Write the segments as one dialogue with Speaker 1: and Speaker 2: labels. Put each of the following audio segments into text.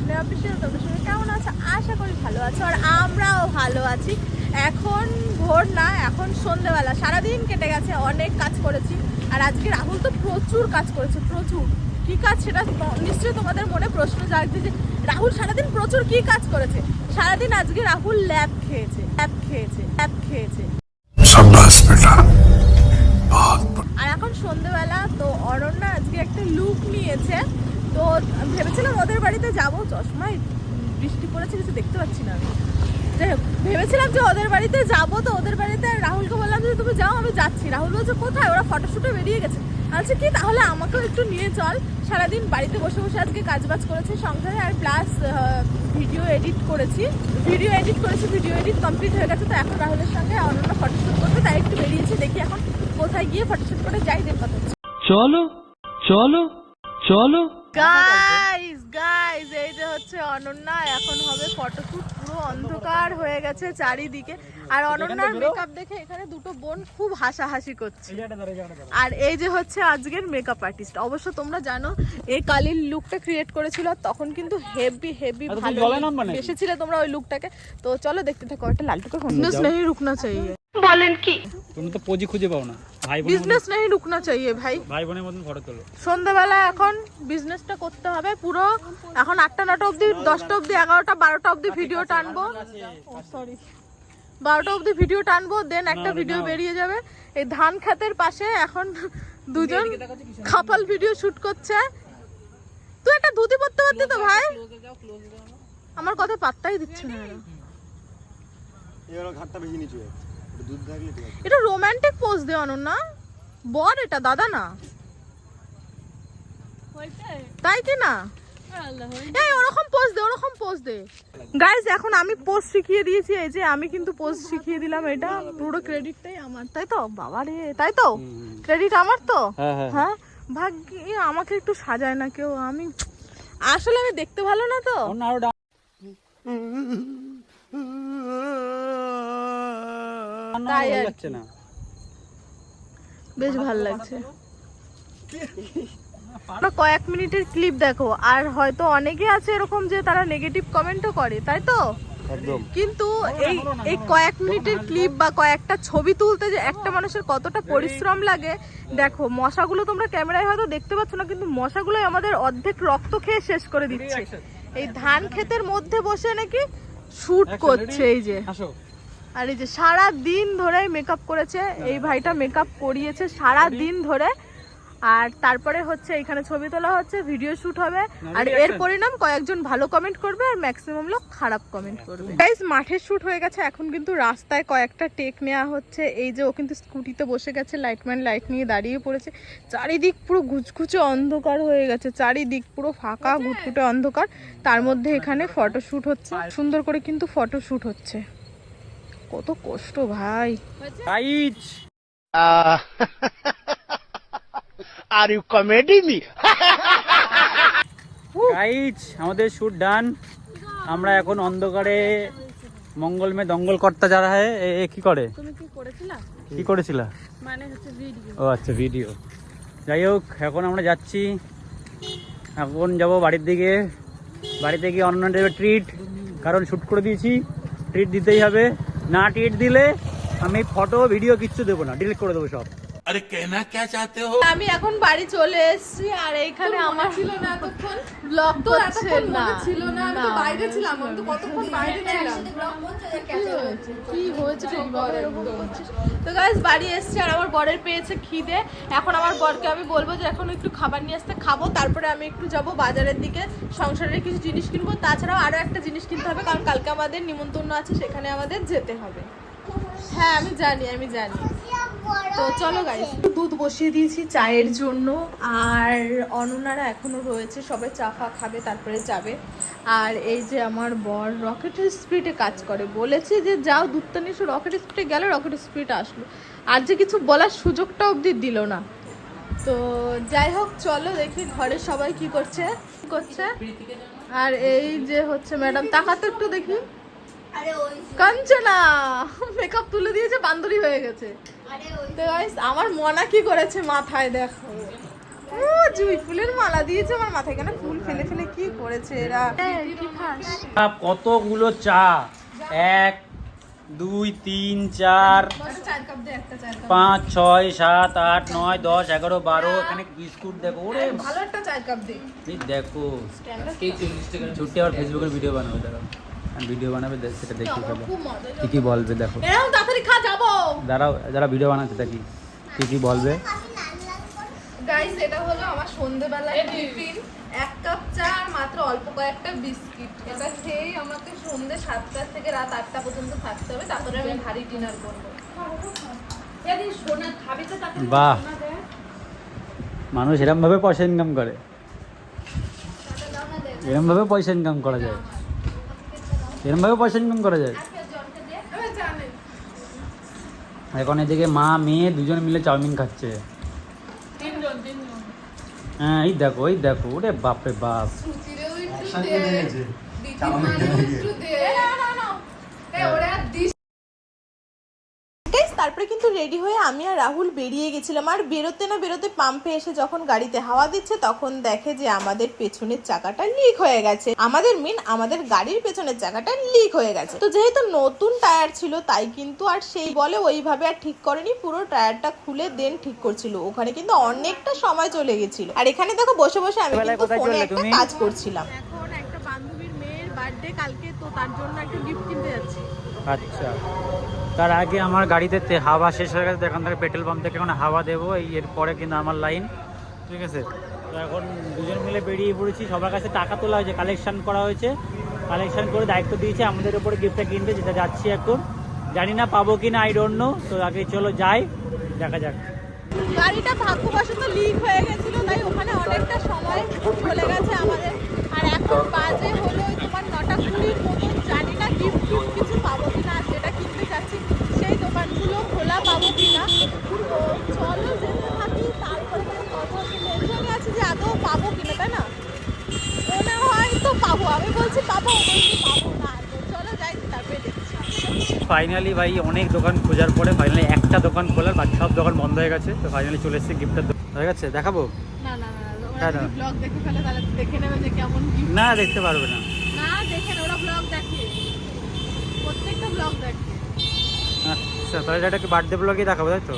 Speaker 1: স্নেহ অফিসিয়াল তোমরা সবাই কেমন আছো? আশা করি ভালো আছো। আর আমরাও ভালো আছি। এখন ভোর না, এখন সন্ধেবেলা। সারাদিন কেটে গেছে, অনেক কাজ করেছি। আর আজকে রাহুল তো প্রচুর কাজ করেছে, প্রচুর। কি কাজ সেটা নিশ্চয়ই তোমাদের মনে প্রশ্ন জাগছে যে, রাহুল সারাদিন প্রচুর কি কাজ করেছে? সারাদিন আজকে রাহুল ল্যাব খেয়েছে ল্যাব খেয়েছে ল্যাব খেয়েছে। তো ভেবেছিলাম ওদের বাড়িতে যাব। চশমায় বৃষ্টি পড়েছে, কিছু দেখতে পাচ্ছি না আমি। ভেবেছিলাম যে ওদের বাড়িতে যাব, তো ওদের বাড়িতে রাহুলকে বললাম যে তুমি যাও, আমি যাচ্ছি। রাহুল বলছে, কোথায়? ওরা ফটোশুটে বেরিয়ে গেছে। আচ্ছা কি? তাহলে আমাকেও একটু নিয়ে চল। সারাদিন বাড়িতে বসে বসে আজকে কাজবাজ করেছি, সংসারে, আর প্লাস ভিডিও এডিট করেছি। ভিডিও এডিট করেছি, ভিডিও এডিট কমপ্লিট হয়ে গেছে, তো এখন রাহুলের সঙ্গে অনন্য ফটোশুট করতে। তাই একটু বেরিয়েছি, দেখি এখন কোথায় গিয়ে ফটোশুট করে যাই, দেখ কথা
Speaker 2: চলো চলো চলো।
Speaker 1: গাইস গাইস এই যে হচ্ছে অনন্যা এখন হবে ফটোশুট পুরো অন্ধকার হয়ে গেছে চারিদিকে। আর অনন্যার মেকআপ দেখে এখানে দুটো বোন খুব হাসাহাসি করছে। আর এই যে হচ্ছে আজকের মেকআপ আর্টিস্ট অবশ্য তোমরা জানো এই কালির লুকটা ক্রিয়েট করেছিল তখন কিন্তু হেভি হেভি
Speaker 2: আচ্ছা,
Speaker 1: ভালো
Speaker 2: নামবা নাকি?
Speaker 1: এসেছিলে তোমরা ওই লুকটাকে তো চলো দেখতে থাকো একটা লালটুকে বিজনেস नहीं বলেন কি?
Speaker 2: তুমি তো পুঁজি খুঁজে পাও না। ভাই
Speaker 1: বিজনেস নাই রুকনা চাইয়ে ভাই।
Speaker 2: ভাই বোনের মতন ফটো তোলো।
Speaker 1: সন্ধ্যাবেলা এখন বিজনেসটা করতে হবে পুরো। এখন আটটা নটা অবধি দশটা অবধি এগারোটা বারোটা অবধি ভিডিও টানবো। সরি বারোটা অবধি ভিডিও টানবো দেন একটা ভিডিও বেরিয়ে যাবে। এই ধান খাতের পাশে এখন দুজন খাপাল ভিডিও শুট করছে। তুই একটা ধুতি পরতে পারতি তো ভাই? আমার কথা পাত্তাই দিচ্ছে না
Speaker 3: এবার ঘাটটা বেশি নিচু হয়ে
Speaker 1: এটা রোমান্টিক পোজ দে না বর এটা দাদা না। তাই কি না? এই ওরকম পোজ দে ওরকম পোজ দে। গাইজ এখন আমি পোজ শিখিয়ে দিয়েছি এই যে আমি কিন্তু পোজ শিখিয়ে দিলাম এটা। পুরো ক্রেডিটটাই আমার তাই তো? বাবা রে তাই তো? ক্রেডিট আমার তো?
Speaker 2: হ্যাঁ হ্যাঁ
Speaker 1: হ্যাঁ। ভাগ্যে আমাকে একটু সাজায় না কেউ আমি আসলে আমি দেখতে ভালো না তো?
Speaker 2: না
Speaker 1: বেশ ভালো লাগছে। কয়েক মিনিটের ক্লিপ দেখো আর হয়তো অনেকে আছে এরকম যে তারা নেগেটিভ কমেন্টও করে তাই তো? কিন্তু এই এই কয়েক মিনিটের ক্লিপ বা কয়েকটা ছবি তুলতে যে একটা মানুষের কতটা পরিশ্রম লাগে দেখো মশাগুলো তোমরা ক্যামেরায় হয়তো দেখতে পাচ্ছ না কিন্তু মশাগুলোই আমাদের অর্ধেক রক্ত খেয়ে শেষ করে দিচ্ছে। এই ধান ক্ষেতের মধ্যে বসে নাকি শুট করছে এই যে।
Speaker 2: আসো।
Speaker 1: আর এই যে সারা দিন ধরে মেকআপ করেছে এই ভাইটা মেকআপ করিয়েছে সারা দিন ধরে। আর তারপরে হচ্ছে এখানে ছবি তোলা হচ্ছে ভিডিও শুট হবে। আর এর পরিণাম কয়েকজন ভালো কমেন্ট করবে আর ম্যাক্সিমাম লোক খারাপ কমেন্ট করবে। গাইস মাঠের শুট হয়ে গেছে এখন কিন্তু রাস্তায় কয়েকটা টেক নেওয়া হচ্ছে। এই যে ও কিন্তু স্কুটিতে বসে গেছে লাইটম্যান লাইট নিয়ে দাঁড়িয়ে পড়েছে। চারিদিক পুরো ঘুচঘুচে অন্ধকার হয়ে গেছে চারিদিক পুরো ফাঁকা ঘুটঘুটে অন্ধকার। তার মধ্যে এখানে ফটো শুট হচ্ছে সুন্দর করে কিন্তু ফটো শুট হচ্ছে। কত কষ্ট ভাই।
Speaker 2: Guys
Speaker 4: Are you comedy me?
Speaker 2: Guys আমাদের শুট ডান আমরা এখন অন্ধকারে মঙ্গল মে দঙ্গল কর্তা যারা হয় এ এ কি করে?
Speaker 1: তুমি কি করেছিলা?
Speaker 2: কি করেছিলা?
Speaker 1: মানে হচ্ছে ভিডিও
Speaker 2: ও আচ্ছা ভিডিও যাই হোক এখন আমরা যাচ্ছি। এখন যাব বাড়ির দিকে। বাড়িতে গিয়ে অন্য ট্রিট কারণ শ্যুট করে দিয়েছি। ট্রিট দিতেই হবে। না টেট দিলে আমি ফটো ভিডিও কিচ্ছু দেবো না ডিলিট করে দেবো সব।
Speaker 1: আমি এখন বাড়ি চলে এসেছি আর এইখানে আমার ছিল না এতক্ষণ? ব্লগ তো এতক্ষণ মনে ছিল না আমি তো বাইরে ছিলাম আমি তো কতক্ষণ বাইরে ছিলাম? কি হয়েছে? তো গাইস বাড়ি এসেছি আর আমার বরের পেয়েছে খিদে। এখন আমার বরকে আমি বলব যে এখন একটু খাবার নিয়ে আসতে খাব তারপরে আমি একটু যাব বাজারের দিকে সংসারের কিছু জিনিস কিনবো। তাছাড়াও আরও একটা জিনিস কিনতে হবে কারণ কালকে আমাদের নিমন্ত্রণ আছে সেখানে আমাদের যেতে হবে। হ্যাঁ আমি জানি আমি জানি। তো চলো গাইস দুধ বসিয়ে দিয়েছি চায়ের জন্য। আর অননারা এখনও রয়েছে সবাই চা ফা খাবে তারপরে যাবে। আর এই যে আমার বর রকেটের স্পিডে কাজ করে বলেছে যে যাও দুধটা নিয়ে রকেট স্পিডে গেল রকেট স্পিড আসলো। আর যে কিছু বলার সুযোগটা অবধি দিল না। তো যাই হোক চলো দেখি ঘরে সবাই কি করছে করছে। আর এই যে হচ্ছে ম্যাডাম তাকাতে একটু দেখি। কাঞ্চনা মেকআপ তুলে দিয়েছে বান্দরি হয়ে গেছে। তো আমার মনা কি করেছে মাথায় দেখো। ও জুই ফুলের মালা দিয়েছে আমার মাথায়। কেন ফুল ফেলে ফেলে কি করেছে এরা? কি
Speaker 2: কতগুলো চা? এক দুই তিন চার
Speaker 1: চার কাপ দে একটা চার কাপ।
Speaker 2: পাঁচ ছয় সাত আট নয় দশ এগারো বারো এখানে বিস্কুট দেখো। ওরে
Speaker 1: ভালো একটা চার কাপ দে।
Speaker 2: দেখো। ছুটি আবার ফেসবুকের ভিডিও বানাবে দাঁড়াও ভিডিও বানাবে সেটা দেখি ফেলো। কি কি বলবে দেখো।
Speaker 1: এরকম তাড়াতাড়ি যাব।
Speaker 2: দাঁড়াও যারা ভিডিও বানাচ্ছে দেখি কি কি বলবে।
Speaker 1: গাইস এটা হলো আমার সন্ধেবেলায় টিফিন। এক কাপ চা আর মাত্র অল্প কয়েকটা বিস্কিট। এটা খেয়েই আমাকে সন্ধে সাতটা থেকে রাত আটটা পর্যন্ত থাকতে হবে। তারপরে আমি ভারী ডিনার করব।
Speaker 2: বাহ। মানুষ এরম ভাবে পয়সা ইনকাম করে। এরম ভাবে পয়সা ইনকাম করা যায়। এরম ভাবে পয়সা ইনকাম করা যায়? এখন এদিকে মা মেয়ে দুজন মিলে চাউমিন খাচ্ছে। হ্যাঁ এই দেখো এই দেখো ওরে বাপরে বাপ।
Speaker 3: একসাথে চাউমিন
Speaker 1: রেডি হয়ে আমি আর রাহুল বেরিয়ে গেছিলাম। আর বেরোতে না বেরোতে পাম্পে এসে যখন গাড়িতে হাওয়া দিচ্ছে তখন দেখে যে আমাদের পেছনের চাকাটা লিক হয়ে গেছে। আমাদের মেন আমাদের গাড়ির পেছনের চাকাটা লিক হয়ে গেছে। তো যেহেতু নতুন টায়ার ছিল তাই কিন্তু আর সেই বলে ওইভাবে আর ঠিক করেনি। পুরো টায়ারটা খুলে দেন ঠিক করছিল। ওখানে কিন্তু অনেকটা সময় চলে গেছিল। আর এখানে দেখো বসে বসে আমি কিন্তু ফোনে একটা কাজ করছিলাম। এখন একটা বান্ধবীর মেয়ের বার্থডে কালকে তো তার জন্য একটা গিফট কিনতে যাচ্ছি।
Speaker 2: আচ্ছা। তার আগে আমার গাড়িতে হাওয়া শেষ হয়ে গেছে এখান থেকে পেট্রোল পাম্প থেকে এখন হাওয়া দেবো, এই এরপরে কিন্তু আমার লাইন ঠিক আছে? তো এখন দুজন মিলে বেরিয়ে পড়েছি, সবার কাছে টাকা তোলা হয়েছে কালেকশন করা হয়েছে। কালেকশন করে দায়িত্ব দিয়েছে, আমাদের উপরে গিফটটা কিনতে, যেটা যাচ্ছি এখন। জানি না পাবো কি না আই ডোন্ট নো তো আগে চলো যাই, দেখা যাক।
Speaker 1: গাড়িটা ভাগ্যবশত লিক হয়ে গেছিল, তাই ওখানে অনেকটা সময় চলে গেছে আমাদের। আর এখন বাজে হলো তোমার নটা কুড়ির মতন জানি না গিফট টিফট কিছু পাবো কিনা আর যেটা কিনতে যাচ্ছি সেই দোকানগুলো খোলা পাবো কিনা তো চলো যেতে থাকি তারপরে কোনো কথা টেনশনে আছে যে আদৌ পাবো কিনা তাই না মনে হয় তো পাবো আমি বলছি পাবো ও বলছি পাবো না তো চলো যাই তারপরে দেখছি
Speaker 2: ফাইনালি ভাই অনেক দোকান খোঁজার পরে ফাইনালি একটা দোকান খোলার বাকি সব দোকান বন্ধ হয়ে গেছে তো ফাইনালি চলে এসেছে গিফটের হয়ে গেছে? দেখাবো?
Speaker 1: না না না
Speaker 2: হ্যাঁ।
Speaker 1: ব্লগ
Speaker 2: দেখতে পারবে না।
Speaker 1: না দেখেন ওরা ব্লগ দেখে। প্রত্যেকটা ব্লগ দেখে।
Speaker 2: আচ্ছা তাহলে এটাকে বার্থডে ব্লগই দেখাবো তাই তো?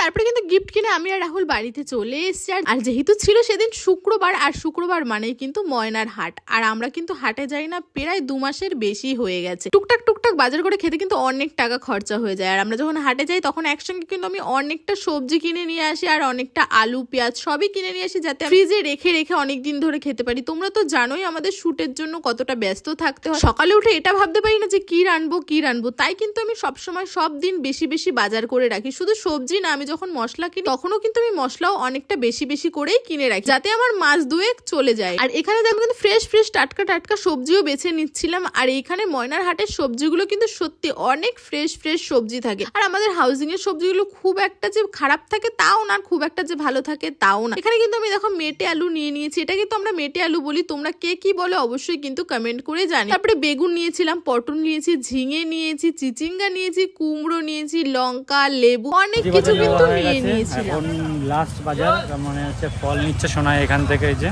Speaker 1: তারপরে কিন্তু গিফট কিনে আমি আর রাহুল বাড়িতে চলে এসেছি। আর- যেহেতু ছিল সেদিন শুক্রবার, আর শুক্রবার মানেই কিন্তু ময়নার হাট। আর আমরা কিন্তু হাটে যাই না, প্রায় দু মাসের বেশি হয়ে গেছে। টুকটাক টুকটাক বাজার করে খেতে কিন্তু অনেক টাকা খরচা হয়ে যায়। আর আমরা যখন হাটে যাই, তখন একসঙ্গে কিন্তু আমি অনেকটা সবজি কিনে নিয়ে আসি, আর অনেকটা আলু, পেঁয়াজ সবই কিনে নিয়ে আসি, যাতে ফ্রিজে রেখে রেখে অনেক দিন ধরে খেতে পারি। তোমরা তো জানোই আমাদের শুটের জন্য কতটা ব্যস্ত থাকতে হয়। সকালে উঠে এটা ভাবতে পারি না যে কি রানবো কি রানবো তাই কিন্তু আমি সবসময় সব দিন বেশি বেশি বাজার করে রাখি। শুধু সবজি না, আমি যখন মশলা কিনি তখনও কিন্তু আমি মশলাও অনেকটা বেশি বেশি করেই কিনে রাখি যাতে আমার মাস দুয়েক চলে যায়। আর এখানে দেখো কিন্তু ফ্রেশ ফ্রেশ টাটকা টাটকা সবজিও বেছে নিচ্ছিলাম আর এইখানে ময়নার হাটের সবজিগুলো কিন্তু সত্যি অনেক ফ্রেশ ফ্রেশ সবজি থাকে। আর আমাদের হাউজিং এর সবজিগুলো খুব একটা যে খারাপ থাকে তাও না আর খুব একটা যে ভালো থাকে তাও না। এখানে কিন্তু আমি দেখো মেটে আলু নিয়ে নিয়েছি এটা কিন্তু আমরা মেটে আলু বলি তোমরা কে কি বলে অবশ্যই কিন্তু কমেন্ট করে জানি তারপরে বেগুন নিয়েছিলাম পটল নিয়েছি ঝিঙে নিয়েছি চিচিঙ্গা নিয়েছি কুমড়ো নিয়েছি লঙ্কা লেবু অনেক কিছু কিন্তু নিয়ে নিয়েছিলাম।
Speaker 2: এখন লাস্ট বাজার মানে হচ্ছে ফল নিচ্ছে শোনায় এখান থেকে এই যে।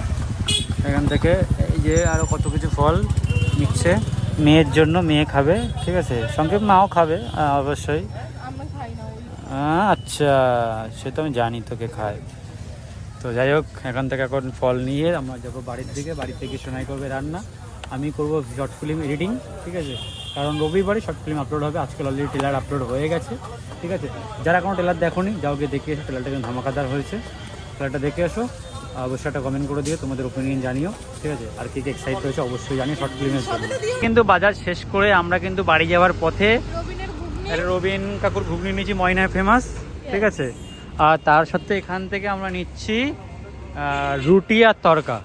Speaker 2: এখান থেকে এই যে আরও কত কিছু ফল নিচ্ছে। মেয়ের জন্য মেয়ে খাবে ঠিক আছে? সঙ্গে মাও খাবে অবশ্যই। আচ্ছা সে তো আমি জানি তোকে খায়। তো যাই হোক এখান থেকে এখন ফল নিয়ে আমরা যাব বাড়ির দিকে। বাড়িতে গিয়ে সোনাই করবে রান্না। আমি করব শর্ট ফিল্ম এডিটিং ঠিক আছে? কারণ রবিবারে শর্ট ফিল্ম আপলোড হবে। আজকাল অলরেডি ট্রেলার আপলোড হয়ে গেছে। ঠিক আছে? যারা কোনো ট্রেলার দেখোনি যাও গিয়ে দেখে এসো। ট্রেলারটা কিন্তু ধামাকাদার হয়েছে। ট্রেলারটা দেখে এসো। অবশ্যই একটা কমেন্ট করে দিও তোমাদের ওপিনিয়ন জানিও। ঠিক আছে? আর কি কি এক্সাইট হয়েছে অবশ্যই জানি শর্ট ফিল্মের জন্য। কিন্তু বাজার শেষ করে আমরা কিন্তু বাড়ি যাওয়ার পথে রবিন কাকুর ঘুগনি নিয়েছি ময়নায় ফেমাস ঠিক আছে? আর তার সাথে এখান থেকে আমরা নিচ্ছি রুটি আর তরকা।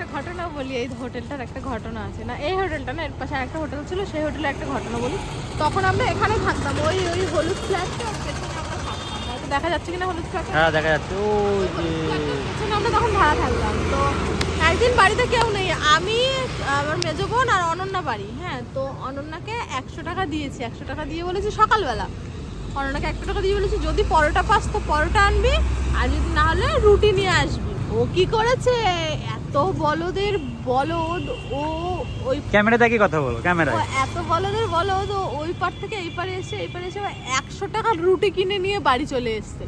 Speaker 1: একটা ঘটনা বলি এই হোটেলটার একটা ঘটনা আছে। না এই হোটেলটা না এর পাশে একটা হোটেল ছিল সেই হোটেলে একটা ঘটনা বলি। তখন আমরা এখানে থাকতাম ওই ওই হলুদ ফ্ল্যাটটা পেছনে আমরা থাকতাম। হয়তো দেখা যাচ্ছে কিনা হলুদ ফ্ল্যাটটা
Speaker 2: হ্যাঁ দেখা যাচ্ছে। ওই যে
Speaker 1: পেছনে আমরা তখন ভাড়া থাকতাম। তো একদিন বাড়িতে কেউ নেই। আমি আমার মেজো বোন আর অনন্যা বাড়ি হ্যাঁ? তো অনন্যাকে একশো টাকা দিয়েছি। একশো টাকা দিয়ে বলেছি সকালবেলা। অননাকে একশো টাকা দিয়ে বলেছি যদি পরোটা পাস তো পরোটা আনবি। আর যদি না হলে রুটি নিয়ে আসবি। ও কি করেছে? এত বলদের বলদ ও ওই
Speaker 2: ক্যামেরা দেখে কথা বলো
Speaker 1: ও
Speaker 2: ক্যামেরায়
Speaker 1: এত বলদের বলদ ওই পার থেকে এই পারে এসে এই পারে এসে একশো টাকার রুটি কিনে নিয়ে বাড়ি চলে এসছে।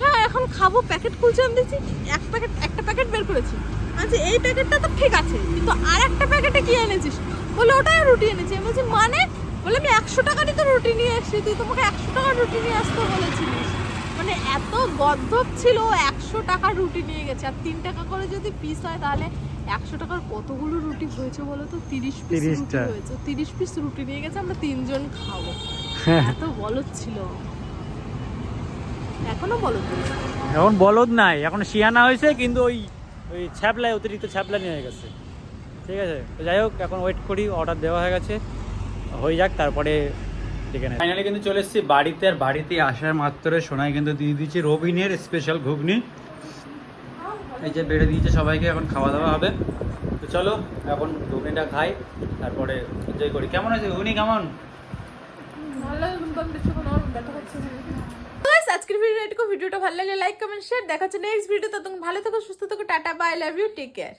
Speaker 1: হ্যাঁ এখন খাব প্যাকেট খুলছে আমি দিচ্ছি এক প্যাকেট একটা প্যাকেট বের করেছি। আচ্ছা এই প্যাকেটটা তো ঠিক আছে কিন্তু আর একটা প্যাকেটে কি এনেছিস? বলে ওটাই রুটি এনেছি। আমি বলছি মানে? বলে আমি একশো টাকারই তো রুটি নিয়ে এসেছি তুই তোমাকে একশো টাকার রুটি নিয়ে আসতে বলেছিলিস। মানে এত গদ্ধব ছিল ও একশো টাকার রুটি নিয়ে গেছে। আর তিন টাকা করে যদি পিস হয় তাহলে একশো টাকার কতগুলো রুটি হয়েছে বলো তো? তিরিশ পিস রুটি হয়েছে। তিরিশ পিস রুটি নিয়ে গেছে আমরা তিনজন খাব। এত বলদ ছিল। এখনও বলদ
Speaker 2: এখন বলদ নাই। এখন শিয়ানা হয়েছে কিন্তু ওই ওই ছ্যাপলায় অতিরিক্ত ছ্যাপলা নিয়ে গেছে। ঠিক আছে? তো যাই হোক এখন ওয়েট করি অর্ডার দেওয়া হয়ে গেছে। হয়ে যাক তারপরে নেই ফাইনালি কিন্তু চলে এসেছি বাড়িতে। আর বাড়িতে আসার মাত্র সোনাই কিন্তু দিয়ে দিচ্ছি রবিনের স্পেশাল ঘুগনি। এই যে বেড়ে দিয়েছে সবাইকে, এখন খাওয়া দাওয়া হবে। তো চলো, এখন ঘুগনিটা খাই, তারপরে এনজয় করি। কেমন আছে ঘুগনি, কেমন?
Speaker 1: আজকের ভিডিওটা ভালো লাগলে লাইক কমেন্ট শেয়ার দেখাচ্ছে নেক্সট ভিডিও তো। তুমি ভালো থাকো, সুস্থ থাকো, tata bye love you take care